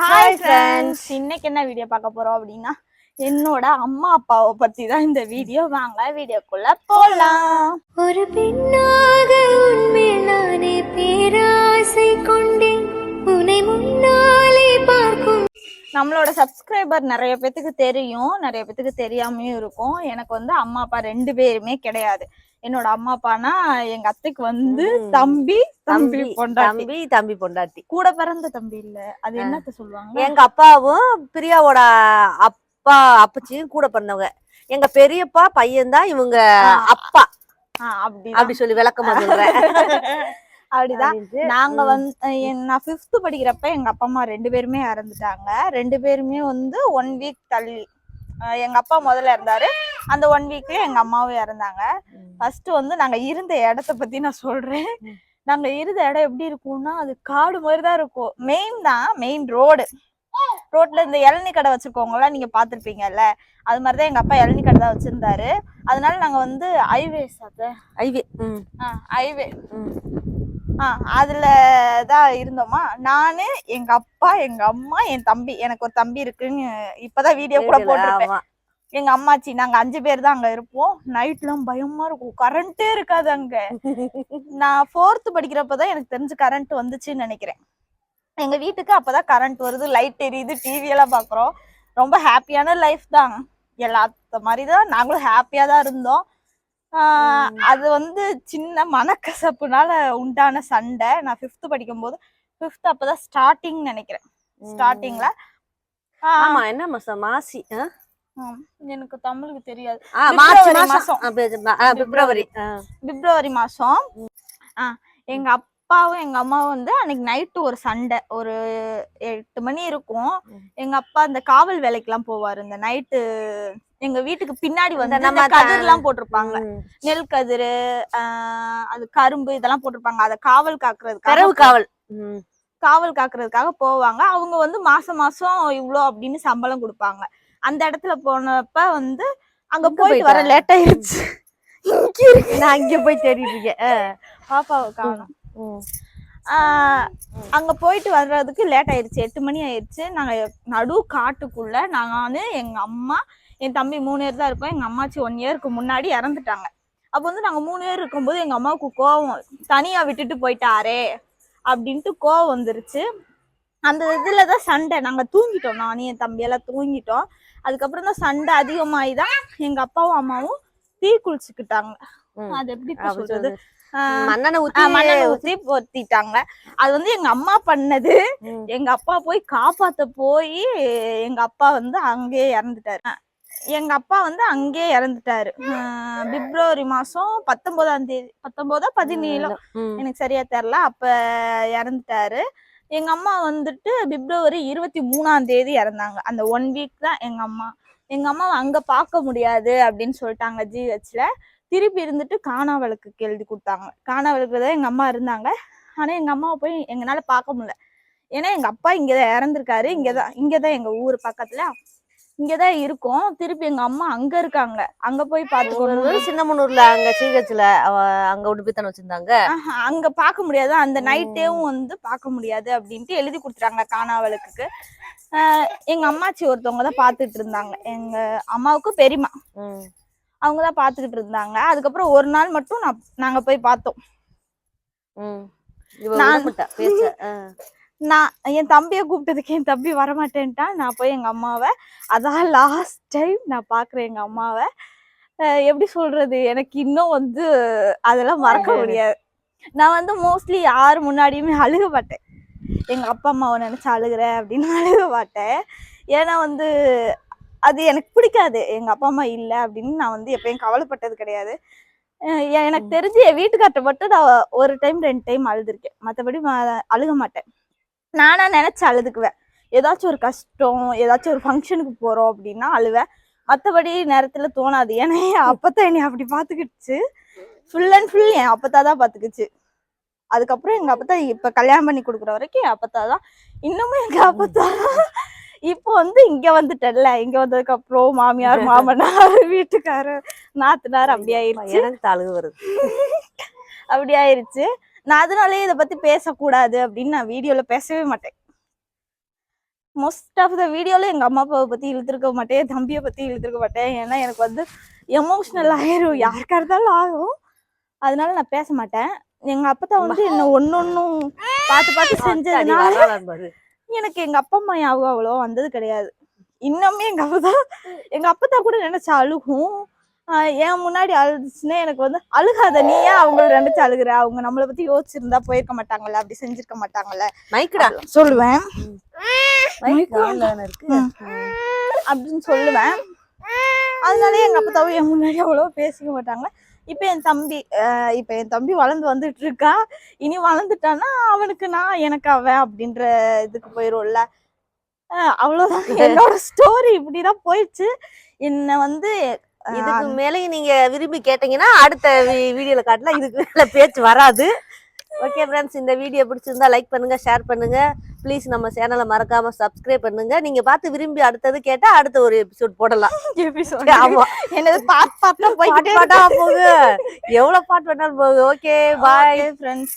Hi friends இன்னைக்கு என்ன video பார்க்க போறோம் அப்படின்னா என்னோட அம்மா அப்பாவை பத்தி தான் இந்த வீடியோ வாங்க வீடியோக்குள்ள போலாம். ஒரு பெண்ணாக உன்மேல் நானே பேராசை கொண்டேன். உன்னை முன்னாலே பார்க்கும். நம்மளோட சப்ஸ்கிரைபர் நிறைய பேத்துக்கு தெரியும் நிறைய பேத்துக்கு தெரியாமையும் இருக்கும். எனக்கு வந்து அம்மா அப்பா ரெண்டு பேருமே கிடையாது. என்னோட அம்மா அப்பானா எங்க அத்தைக்கு வந்து. தம்பி தம்பி தம்பி பொண்டாட்டி. தம்பி தம்பி பொண்டாட்டி. கூட பிறந்த தம்பி இல்ல. அது. என்னத்த சொல்லுவாங்க? எங்க அப்பாவும் பிரியாவோட அப்பா அப்பச்சியும் கூட பிறந்தவங்க. எங்க பெரியப்பா பையன் தான் இவங்க. அப்பா. ஆ, அப்படிதான். அப்படி சொல்லி விளக்கமா சொல்றேன். அப்படிதான். நாங்க. வந்து நான் ஃபிஃப்த் படிக்கிறப்ப எங்க அப்பா அம்மா ரெண்டு பேருமே இறந்துட்டாங்க. ரெண்டு பேருமே வந்து ஒன் வீக் தள்ளி. எங்க அப்பா முதல்ல இருந்தாரு அந்த ஒன் வீக்லயே எங்க அம்மாவும் இறந்தாங்க. ஃபர்ஸ்ட் வந்து நாங்க இருந்த இடத்த பத்தி நான் சொல்றேன். நாங்க இருந்த இடம் எப்படி இருக்கும்னா அது காடு மாதிரி தான் இருக்கும். மெயின் தான் மெயின் ரோடு ரோட்ல இந்த இளநீ கடை வச்சிருக்கவங்கலாம் நீங்க பாத்திருப்பீங்கல்ல அது மாதிரிதான் எங்க அப்பா இளநீ கடை தான் வச்சிருந்தாரு. அதனால நாங்க வந்து ஐவி ம், ஹைவே. ஆ அதுல தான் இருந்தோமா? நானு எங்க அப்பா எங்க அம்மா என் தம்பி. எனக்கு ஒரு தம்பி இருக்குன்னு இப்பதான் வீடியோ கூட போட்டிருப்பேன். எங்க அம்மாச்சி நாங்க அஞ்சு பேர் தான் அங்க இருப்போம். நைட்லாம் பயமா இருக்கும். கரண்டே இருக்காது அங்க. நான் ஃபோர்த் படிக்கிறப்பதான் எனக்கு தெரிஞ்சு கரண்ட் வந்துச்சுன்னு நினைக்கிறேன். எங்க வீட்டுக்கு அப்பதான் கரண்ட் வருது லைட் எரியுது டிவி எல்லாம் பாக்குறோம். ரொம்ப ஹாப்பியான லைஃப் தான். எல்லாத்த மாதிரி தான் நாங்களும் ஹாப்பியா தான் இருந்தோம். அது வந்து சின்ன மனக்கசப்புனால உண்டான சண்டை. நான் ஃபிஃப்த் படிக்கும்போது ஃபிஃப்த் அப்பதான் ஸ்டார்டிங் நினைக்கிறேன். ஸ்டார்டிங்ல ஆமா என்ன மாசம் மாசி? எனக்கு தமிழுக்கு தெரியாது. பிப்ரவரி பிப்ரவரி மாசம். எங்க அப்பாவும் எங்க அம்மாவும் வந்து அன்னைக்கு நைட்டு ஒரு சண்டை. ஒரு எட்டு மணி இருக்கும். எங்க அப்பா அந்த காவல் வேலைக்கெல்லாம் போவாரு. இந்த நைட்டு எங்க வீட்டுக்கு பின்னாடி வந்து நம்ம நம்ம கதிர்லாம் போட்டிருப்பாங்க. நெல் கதிரு ஆஹ் அது கரும்பு இதெல்லாம் போட்டிருப்பாங்க. அத காவல் கரவு காவல். காவல் காக்குறதுக்காக போவாங்க. அவங்க வந்து மாசம் மாசம் இவ்ளோ அப்படின்னு சம்பளம் கொடுப்பாங்க. அந்த இடத்துல போனப்ப வந்து அங்க போயிட்டு வர? லேட் ஆயிருச்சு. நான் இங்க போய் தேடிட்டு இருக்கேன். பாப்பாவை காணோம். அங்க போயிட்டு வர்றதுக்கு லேட் ஆயிருச்சு. எட்டு மணி ஆயிருச்சு. நாங்க நடு காட்டுக்குள்ள நானு எங்க அம்மா என் தம்பி மூணு பேர் தான் இருக்கோம். எங்க அம்மாச்சி ஒன் இயருக்கு முன்னாடி இறந்துட்டாங்க. அப்போ வந்து நாங்க மூணு பேர் இருக்கும்போது எங்க அம்மாவுக்கு கோவம். தனியா விட்டுட்டு போயிட்டாரே அப்படின்ட்டு கோவம் வந்துருச்சு. அந்த இதுல தான் சண்டை. நாங்க தூங்கிட்டோம். நானும் என் தம்பியெல்லாம் தூங்கிட்டோம். அதுக்கப்புறம் தான் சண்டை அதிகமாகி தான் எங்க அப்பாவும் அம்மாவும் தீ குளிச்சுக்கிட்டாங்க. அது எப்படி சொல்றது? ஆ, ஊத்தி பொத்திட்டாங்க. அது வந்து எங்க அம்மா பண்ணது. எங்க அப்பா போய் காப்பாத்த போய் எங்க அப்பா வந்து அங்கேயே இறந்துட்டாரு. எங்க அப்பா வந்து அங்கேயே இறந்துட்டாரு. பிப்ரவரி மாசம் பத்தொன்பதாம் தேதி. பத்தொன்பதா பதினேழோ. எனக்கு சரியா தெரியல. அப்ப இறந்துட்டாரு. எங்க அம்மா வந்துட்டு பிப்ரவரி இருபத்தி மூணாம் தேதி இறந்தாங்க. அந்த ஒன் வீக் தான் எங்க அம்மா. எங்க அம்மாவை அங்க பார்க்க முடியாது அப்படின்னு சொல்லிட்டாங்க ஜிஹெச்ல திருப்பி இருந்துட்டு காணாவளுக்கு எழுதி கொடுத்தாங்க. காணாவளுக்கு தான் எங்க அம்மா இருந்தாங்க. ஆனா எங்க அம்மாவை போய் எங்களால் பார்க்க முடியல. ஏன்னா எங்க அப்பா இங்கதான் இறந்திருக்காரு. இங்கதான் இங்கதான் எங்க ஊர் பக்கத்துல. இங்கதான் இருக்கோம். திருப்பி எங்க அம்மா அங்க இருக்காங்க. அங்க போய் பாத்துக்கணும் ஒரு சின்ன முன்னூர்ல அங்க சீகச்சுல அங்க விட்டு போய் தானே வச்சிருந்தாங்க? அங்க பார்க்க முடியாது. அந்த. நைட்டேவும் வந்து பார்க்க முடியாது அப்படின்ட்டு எழுதி கொடுத்துறாங்க காணாவளுக்கு ஆஹ் எங்க அம்மாச்சி ஒருத்தவங்க தான் பார்த்துட்டு இருந்தாங்க. எங்க அம்மாவுக்கு பெரியம்மா. ம். அவங்க தான் பார்த்துக்கிட்டு இருந்தாங்க. அதுக்கப்புறம் ஒரு நாள் மட்டும் நான் நாங்க போய் பார்த்தோம். நான்-. நான் என் தம்பியை கூப்பிட்டதுக்கு என் தம்பி வரமாட்டேன்ட்டான் நான் போய் எங்க அம்மாவை அதான் லாஸ்ட் டைம் நான் பாக்குறேன் எங்க அம்மாவை. எப்படி சொல்றது? எனக்கு இன்னும் வந்து அதெல்லாம் மறக்க முடியாது. நான் வந்து மோஸ்ட்லி யார் முன்னாடியுமே அழுக மாட்டேன். எங்க அப்பா அம்மாவை நினைச்சு அழுகுறேன் அப்படின்னு அழுக மாட்டேன். ஏன்னா வந்து அது எனக்கு பிடிக்காது. எங்க அப்பா அம்மா இல்லை அப்படின்னு நான் வந்து எப்பயும் கவலைப்பட்டது கிடையாது. எனக்கு தெரிஞ்சு என் வீட்டுக்கார்ட்ட மட்டும் நான் ஒரு டைம் ரெண்டு டைம் அழுதுருக்கேன். மற்றபடி அழுக மாட்டேன். நானா நினைச்சு அழுதுக்குவேன். ஏதாச்சும் ஒரு கஷ்டம் ஏதாச்சும் ஒரு ஃபங்க்ஷனுக்கு போறோம் அப்படின்னா அழுவேன். மற்றபடி நேரத்துல தோணாது. ஏன்னா என் அப்பத்தா என்னை அப்படி பார்த்துக்கிடுச்சு ஃபுல் அண்ட் ஃபுல் என் அப்பத்தா தான் பார்த்துக்கிச்சு அதுக்கப்புறம் எங்க அப்பத்தா இப்ப கல்யாணம் பண்ணி கொடுக்குற வரைக்கும் என் அப்பத்தா தான். இன்னமும் எங்க அப்பத்தா இப்போ வந்து இங்க வந்துட்டேன்ல. இங்க வந்ததுக்கு அப்புறம் மாமியார் மாமனார் வீட்டுக்காரர் நாத்தனார் அப்படி ஆயிருச்சு. எனக்கு அழுகு வருது அப்படி ஆயிருச்சு. நான் அதனாலயே இதை பத்தி பேசக்கூடாது அப்படின்னு நான் வீடியோல பேசவே மாட்டேன். மோஸ்ட் ஆஃப் த வீடியோல எங்க அம்மா அப்பாவை பத்தி இழுத்துருக்க மாட்டேன் என் தம்பியை பத்தி இழுத்துருக்க மாட்டேன். ஏன்னா எனக்கு வந்து எமோஷனல் ஆயிரும். யாருக்கா இருந்தாலும் ஆகும். அதனால நான் பேச மாட்டேன். எங்க அப்பத்தா வந்து என்ன ஒன்னொன்னும் பார்த்து பார்த்து செஞ்சதுனால. எனக்கு எங்க அப்பா அம்மா ஞாபகம் அவ்வளோ வந்தது கிடையாது. இன்னுமே எங்க அப்பதா எங்க அப்பத்தா கூட நினைச்சு அழுகும். என் முன்னாடி அழுதுச்சுன்னா எனக்கு வந்து அழுகாத நீ ஏன் அவங்கள நினைச்சு அழுகுற? அவங்க நம்மளை பத்தி யோசிச்சிருந்தா போயிருக்க மாட்டாங்கல்ல அப்படி செஞ்சிருக்க மாட்டாங்கல்ல. மைக்குடா. சொல்லுவேன். அப்படின்னு சொல்லுவேன். அதனாலே எங்க அப்பத்தாவும் என் முன்னாடி அவ்வளோ பேசிக்க மாட்டாங்க. இப்போ என் தம்பி இப்போ என் தம்பி வளர்ந்து வந்துட்டு இருக்கா. இனி வளர்ந்துட்டான்னா அவனுக்கு நான் எனக்கு அவன் அப்படின்ற இதுக்கு போயிரும்ல. ஆஹ் அவ்வளவுதான். என்னோட ஸ்டோரி இப்படிதான் போயிடுச்சு. என்ன வந்து இதுக்கு மேலேயும் நீங்க விரும்பி கேட்டீங்கன்னா அடுத்த வீடியோல காட்டலாம். இதுக்கு மேல பேச்சு வராது. ஓகே ஃப்ரெண்ட்ஸ் இந்த வீடியோ பிடிச்சிருந்தா லைக் பண்ணுங்க ஷேர் பண்ணுங்க. ப்ளீஸ் நம்ம சேனலை மறக்காம சப்ஸ்கிரைப் பண்ணுங்க. நீங்க பார்த்து விரும்பி அடுத்தது கேட்டா அடுத்த ஒரு எபிசோட் போடலாம். Episode. ஆமா. என்னது பாட் பாட்லாம் பாட்டு போய்கிட்டே பாட்டா போகு எவ்வளவு பாட்டு வேணாலும் போகு ஓகே பாய் ஃப்ரெண்ட்ஸ்